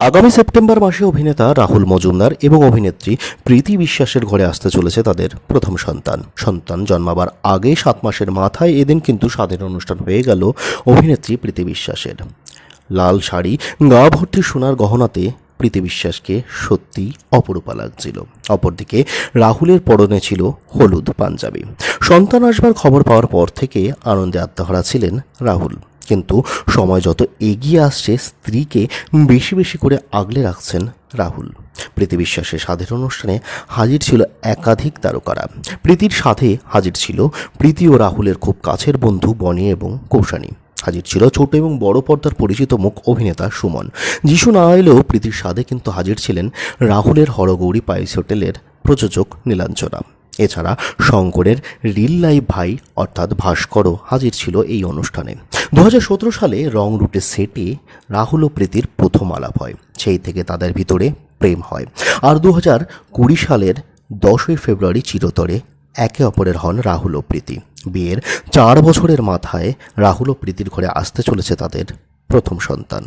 আগামী সেপ্টেম্বর মাসে অভিনেতা রাহুল মজুমদার এবং অভিনেত্রী প্রীতি বিশ্বাসের ঘরে আসতে চলেছে তাদের প্রথম সন্তান। সন্তান জন্মাবার আগে সাত মাসের মাথায় এদিন কিন্তু স্বাধীন অনুষ্ঠান হয়ে গেল অভিনেত্রী প্রীতি বিশ্বাসের। লাল শাড়ি, গা ভর্তি সোনার গহনাতে প্রীতি বিশ্বাসকে সত্যি অপরূপা লাগছিল। অপরদিকে রাহুলের পরনে ছিল হলুদ পাঞ্জাবি। সন্তান আসবার খবর পাওয়ার পর থেকে আনন্দে আত্মহারা ছিলেন রাহুল। কিন্তু সময় যত এগিয়ে আসছে, স্ত্রীকে বেশি বেশি করে আগলে রাখছেন রাহুল। প্রীতি বিশ্বাসের স্বাধীন অনুষ্ঠানে হাজির ছিল একাধিক তারকারা। প্রীতির সাথে হাজির ছিল প্রীতি ও রাহুলের খুব কাছের বন্ধু বনি এবং কৌশানী। হাজির ছিল ছোট এবং বড় পর্দার পরিচিত মুখ অভিনেতা সুমন। যিশু না এলেও প্রীতির সাথে কিন্তু হাজির ছিলেন রাহুলের হরগৌরী পাইস হোটেলের প্রযোজক নীলাঞ্জনা। এছাড়া শঙ্করের রিল লাইভ ভাই অর্থাৎ ভাস্করও হাজির ছিল এই অনুষ্ঠানে। দু হাজার সতেরো সালে রং রুটে সেটে রাহুল ও প্রীতির প্রথম আলাপ হয়। সেই থেকে তাদের ভিতরে প্রেম হয়। আর দু কুড়ি সালের দশই ফেব্রুয়ারি চিরতরে একে অপরের হন রাহুল ও প্রীতি। বিয়ের চার বছরের মাথায় রাহুল ও প্রীতির ঘরে আসতে চলেছে তাদের প্রথম সন্তান।